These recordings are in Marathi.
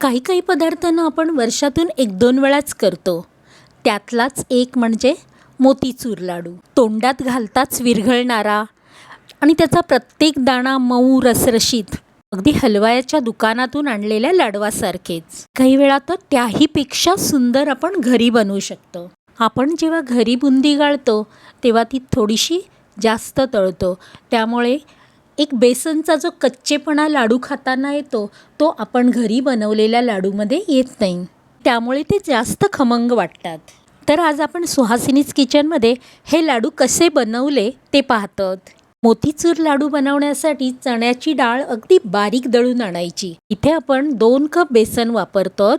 काही काही पदार्थांना आपण वर्षातून एक दोन वेळाच करतो. त्यातलाच एक म्हणजे मोतीचूर लाडू. तोंडात घालताच विरघळणारा आणि त्याचा प्रत्येक दाणा मऊ रसरशीत अगदी हलवायाच्या दुकानातून आणलेल्या लाडवासारखेच. काही वेळा तर त्याहीपेक्षा सुंदर आपण घरी बनवू शकतो. आपण जेव्हा घरी बुंदी गाळतो तेव्हा ती थोडीशी जास्त तळतो. त्यामुळे एक बेसनचा जो कच्चेपणा लाडू खाताना येतो तो आपण घरी बनवलेल्या लाडूमध्ये येत नाही. त्यामुळे ते जास्त खमंग वाटतात. तर आज आपण सुहासिनीज किचनमध्ये हे लाडू कसे बनवले ते पाहतात. मोतीचूर लाडू बनवण्यासाठी चण्याची डाळ अगदी बारीक दळून आणायची. इथे आपण दोन कप बेसन वापरतो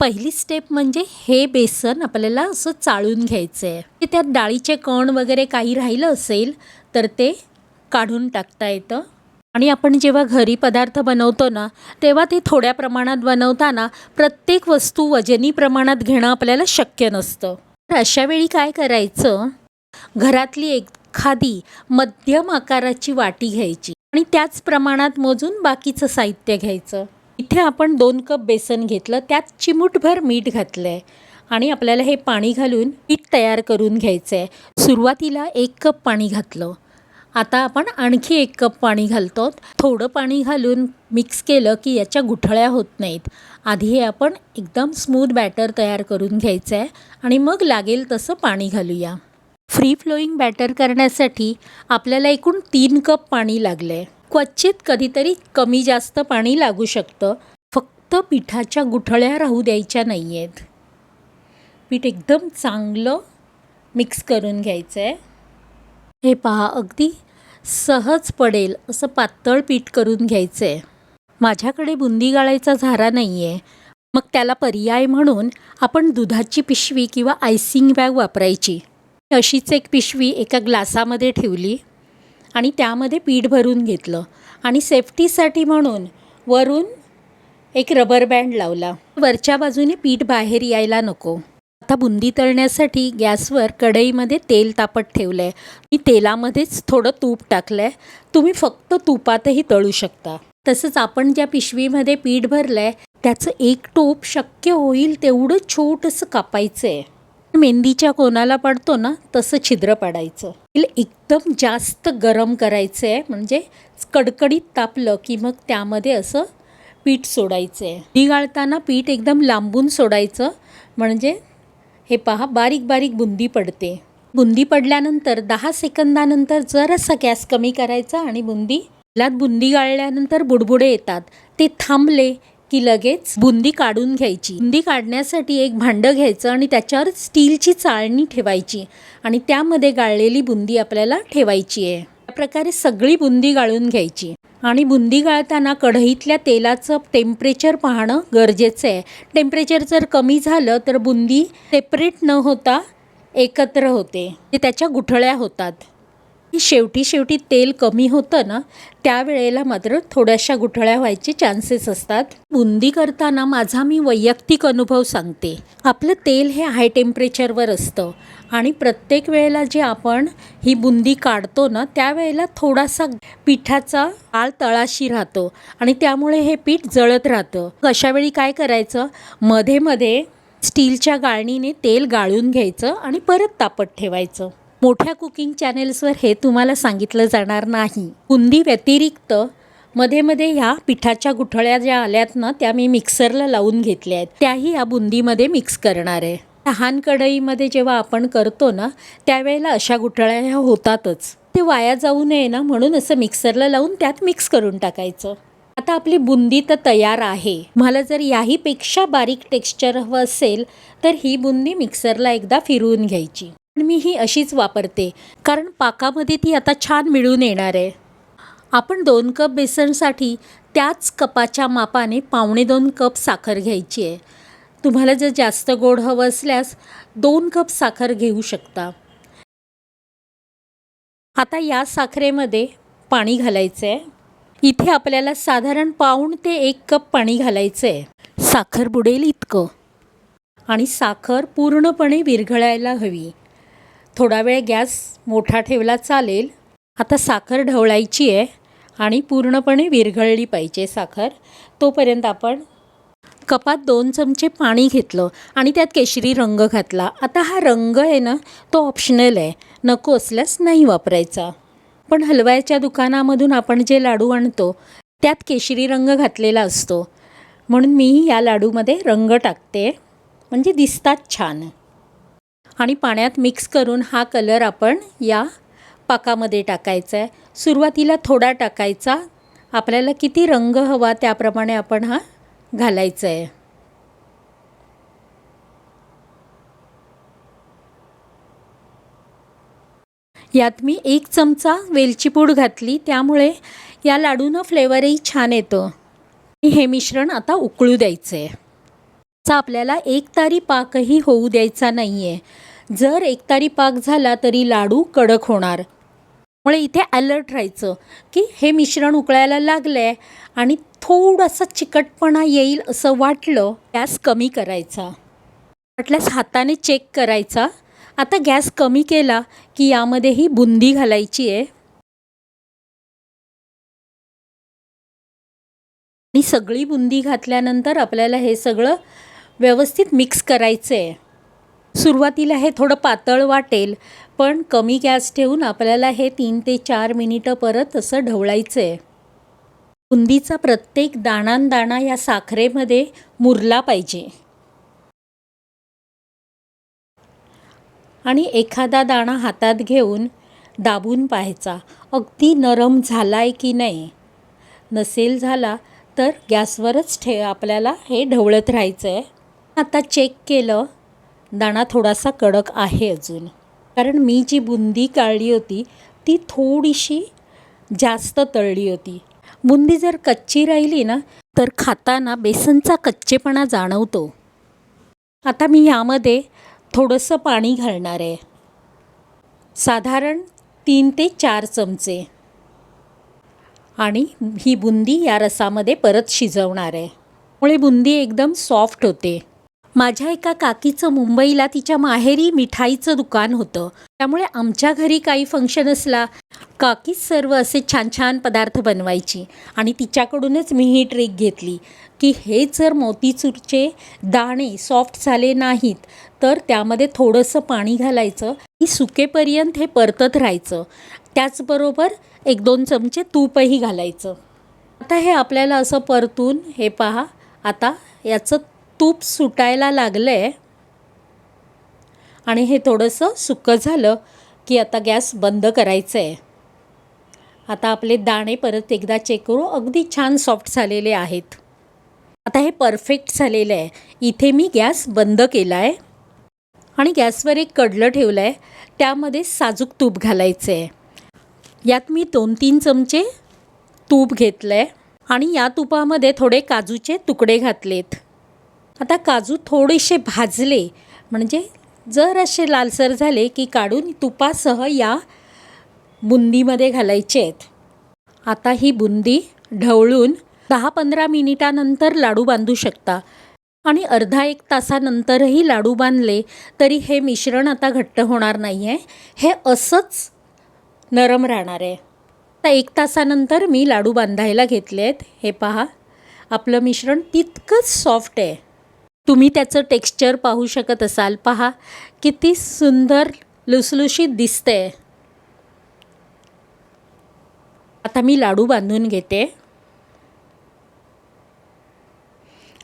पहिली स्टेप म्हणजे हे बेसन आपल्याला असं चाळून घ्यायचं आहे त्यात डाळीचे कण वगैरे काही राहिलं असेल तर ते काढून टाकता येतं. आणि आपण जेव्हा घरी पदार्थ बनवतो ना तेव्हा ते थोड्या प्रमाणात बनवताना प्रत्येक वस्तू वजनी प्रमाणात घेणं आपल्याला शक्य नसतं. तर अशा वेळी काय करायचं? घरातली एखादी मध्यम आकाराची वाटी घ्यायची आणि त्याच प्रमाणात मोजून बाकीचं साहित्य घ्यायचं. इथे आपण दोन कप बेसन घेतलं त्यात चिमूटभर मीठ घातलं आहे आणि आपल्याला हे पाणी घालून पीठ तयार करून घ्यायचं आहे सुरुवातीला एक कप पाणी घातलं. आता आपण आणखी एक कप पाणी घालतो थोडं पाणी घालून मिक्स केलं की याच्या गुठळ्या होत नाहीत. आधी हे आपण एकदम स्मूथ बॅटर तयार करून घ्यायचं आहे आणि मग लागेल तसं पाणी घालूया. फ्री फ्लोईंग बॅटर करण्यासाठी आपल्याला एकूण तीन कप पाणी लागलं आहे क्वचित कधीतरी कमी जास्त पाणी लागू शकतं. फक्त पिठाच्या गुठळ्या राहू द्यायच्या नाही आहेत पीठ एकदम चांगलं मिक्स करून घ्यायचं आहे हे पहा अगदी सहज पडेल असं पातळ पीठ करून घ्यायचं आहे माझ्याकडे बुंदी गाळायचा झारा नाही आहे मग त्याला पर्याय म्हणून आपण दुधाची पिशवी किंवा आयसिंग बॅग वापरायची. अशीच एक पिशवी एका ग्लासामध्ये ठेवली आणि त्यामध्ये पीठ भरून घेतलं आणि सेफ्टीसाठी म्हणून वरून एक रबर बँड लावला. वरच्या बाजूने पीठ बाहेर यायला नको. आता बुंदी तळण्यासाठी गॅसवर कढईमध्ये तेल तापत ठेवलं आहे मी तेलामध्येच थोडं तूप टाकलं आहे तुम्ही फक्त तुपातही तळू शकता. तसंच आपण ज्या पिशवीमध्ये पीठ भरलं आहे त्याचं एक टोप शक्य होईल तेवढं छोटंसं कापायचं आहे मेंदीच्या कोणाला पडतो ना तसं छिद्र पाडायचं. तेल एकदम जास्त गरम करायचं आहे म्हणजे कडकडीत तापलं की मग त्यामध्ये असं पीठ सोडायचं आहे ती गाळताना पीठ एकदम लांबून सोडायचं म्हणजे हे पहा बारीक बारीक बुंदी पडते. बुंदी पडल्यानंतर दहा सेकंदानंतर जरासा गॅस कमी करायचा आणि बुंदी लात बुंदी गाळल्यानंतर बुडबुडे येतात. ते थांबले की लगेच बुंदी काढून घ्यायची. बुंदी काढण्यासाठी एक भांडं घ्यायचं आणि त्याच्यावर स्टीलची चाळणी ठेवायची आणि त्यामध्ये गाळलेली बुंदी आपल्याला ठेवायची आहे. या प्रकारे सगळी बुंदी गाळून घ्यायची. आणि बुंदी गाळताना कढईतल्या तेलाचं टेम्परेचर पाहणं गरजेचं आहे. टेम्परेचर जर कमी झालं तर बुंदी सेपरेट न होता एकत्र होते. ते त्याच्या गुठळ्या होतात. शेवटी शेवटी तेल कमी होतं ना त्यावेळेला मात्र थोड्याशा गुठळ्या व्हायचे चान्सेस असतात. बुंदी करताना माझा मी वैयक्तिक अनुभव सांगते. आपलं तेल हे हाय टेम्परेचरवर असतं आणि प्रत्येक वेळेला जे आपण ही बुंदी काढतो ना त्यावेळेला थोडासा पिठाचा आळ तळाशी राहतो आणि त्यामुळे हे पीठ जळत राहतं. अशावेळी काय करायचं? मध्ये मध्ये स्टीलच्या गाळणीने तेल गाळून घ्यायचं आणि परत तापत ठेवायचं. मोठ्या कुकिंग चॅनेल्सवर हे तुम्हाला सांगितलं जाणार नाही. बुंदी व्यतिरिक्त मध्ये मध्ये ह्या पिठाच्या गुठळ्या ज्या आल्यात ना त्या मी मिक्सरला लावून घेतल्या आहेत. त्याही या बुंदीमध्ये मिक्स करणार आहे. लहान कढईमध्ये जेव्हा आपण करतो ना त्यावेळेला अशा गुठळ्या ह्या होतातच. ते वाया जाऊ नये ना म्हणून असं मिक्सरला लावून त्यात मिक्स करून टाकायचं. आता आपली बुंदी तर तयार आहे. मला जर याहीपेक्षा बारीक टेक्स्चर हवं असेल तर ही बुंदी मिक्सरला एकदा फिरवून घ्यायची. पण मी ही अशीच वापरते. कारण पाकामध्ये ती आता छान मिळून येणार आहे. आपण दोन कप बेसनसाठी त्याच कपाच्या मापाने पावणे दोन कप साखर घ्यायची आहे. तुम्हाला जर जास्त गोड हवं असल्यास दोन कप साखर घेऊ शकता. आता या साखरेमध्ये पाणी घालायचं आहे. इथे आपल्याला साधारण पाऊण ते एक कप पाणी घालायचं आहे. साखर बुडेल इतकं. आणि साखर पूर्णपणे विरघळायला हवी. थोडा वेळ गॅस मोठा ठेवला चालेल. आता साखर ढवळायची आहे आणि पूर्णपणे विरघळली पाहिजे साखर. तोपर्यंत आपण कपात दोन चमचे पाणी घेतलं आणि त्यात केशरी रंग घातला. आता हा रंग आहे ना तो ऑप्शनल आहे. नको असल्यास नाही वापरायचा. पण हलवायच्या दुकानामधून आपण जे लाडू आणतो त्यात केशरी रंग घातलेला असतो. म्हणून मी या लाडूमध्ये रंग टाकते. म्हणजे दिसतात छान. आणि पाण्यात मिक्स करून हा कलर आपण या पाकामध्ये टाकायचा आहे. सुरुवातीला थोडा टाकायचा. आपल्याला किती रंग हवा त्याप्रमाणे आपण हा घालायचा आहे. यात मी एक चमचा वेलची पूड घातली. त्यामुळे या लाडूनं फ्लेवरही छान येतं. आणि हे मिश्रण आता उकळू द्यायचं आहे चा आपल्याला एक तारी पाकही होऊ द्यायचा नाही आहे जर एक तारी पाक झाला तरी लाडू कडक होणार. त्यामुळे इथे अलर्ट राहायचं की हे मिश्रण उकळायला लागलं आहे आणि थोडासा चिकटपणा येईल असं वाटलं गॅस कमी करायचा. वाटल्यास हाताने चेक करायचा. आता गॅस कमी केला की यामध्ये ही बुंदी घालायची आहे. आणि सगळी बुंदी घातल्यानंतर आपल्याला हे सगळं व्यवस्थित मिक्स करायचं आहे सुरुवातीला हे थोडं पातळ वाटेल पण कमी गॅस ठेवून आपल्याला हे तीन ते चार मिनिटं परत असं ढवळायचं आहे बुंदीचा प्रत्येक दाणांदाणा या साखरेमध्ये मुरला पाहिजे. आणि एखादा दाणा हातात घेऊन दाबून पाहायचा. अगदी नरम झाला आहे की नाही? नसेल झाला तर गॅसवरच ठे आपल्याला हे ढवळत राहायचं आहे आता चेक केलं दाणा थोडासा कडक आहे अजून. कारण मी जी बुंदी काढली होती ती थोडीशी जास्त तळली होती. बुंदी जर कच्ची राहिली ना तर खाताना बेसनचा कच्चेपणा जाणवतो. आता मी यामध्ये थोडंसं पाणी घालणार आहे. साधारण तीन ते चार चमचे. आणि ही बुंदी या रसामध्ये परत शिजवणार आहे. मुळे बुंदी एकदम सॉफ्ट होते. माझ्या एका काकीचं मुंबईला तिच्या माहेरी मिठाईचं दुकान होतं. त्यामुळे आमच्या घरी काही फंक्शन असला काकीच सर्व असे छान छान पदार्थ बनवायची आणि तिच्याकडूनच मी ही ट्रिक घेतली की हे जर मोतीचूरचे दाणे सॉफ्ट झाले नाहीत तर त्यामध्ये थोडंसं पाणी घालायचं की सुकेपर्यंत हे परतत राहायचं. त्याचबरोबर एक दोन चमचे तूपही घालायचं. आता हे आपल्याला असं परतून हे पहा आता याचं तूप सुटायला लागलं आहे आणि हे थोडंसं सुकं झालं की आता गॅस बंद करायचं आहे आता आपले दाणे परत एकदा चेक करू अगदी छान सॉफ्ट झालेले आहेत. आता हे परफेक्ट झालेलं आहे. इथे मी गॅस बंद केला आहे आणि गॅसवर एक कडलं ठेवलं आहे त्यामध्ये साजूक तूप घालायचं आहे यात मी दोन तीन चमचे तूप घेतलं आहे आणि या तुपामध्ये थोडे काजूचे तुकडे घातलेत. आता काजू थोडेसे भाजले म्हणजे जर असे लालसर झाले की काढून तुपासह या बुंदीमध्ये घालायचे आहेत. आता ही बुंदी ढवळून दहा पंधरा मिनिटानंतर लाडू बांधू शकता आणि अर्धा एक तासानंतरही लाडू बांधले तरी हे मिश्रण आता घट्ट होणार नाही आहे हे असंच नरम राहणार आहे. आता एक तासानंतर मी लाडू बांधायला घेतले आहेत हे पहा आपलं मिश्रण तितकंच सॉफ्ट आहे. तुम्ही त्याचं टेक्स्चर पाहू शकत असाल. पहा किती सुंदर लुसलुशीत दिसते आता मी लाडू बांधून घेते.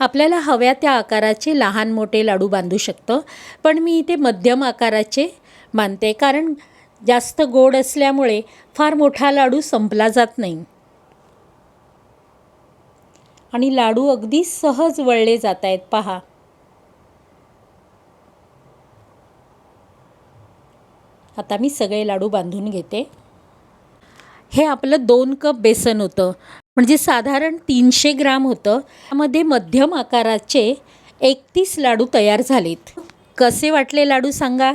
आपल्याला हव्या त्या आकाराचे लहान मोठे लाडू बांधू शकतो पण मी इथे मध्यम आकाराचे बांधते कारण जास्त गोड असल्यामुळे फार मोठा लाडू संपला जात नाही. आणि लाडू अगदी सहज वळले जात आहेत पहा. आता मी सगळे लाडू बांधून घेते. हे आपलं दोन कप बेसन होतं. म्हणजे साधारण तीनशे ग्राम होतं. त्यामध्ये मध्यम आकाराचे एकतीस लाडू तयार झालेत. कसे वाटले लाडू सांगा?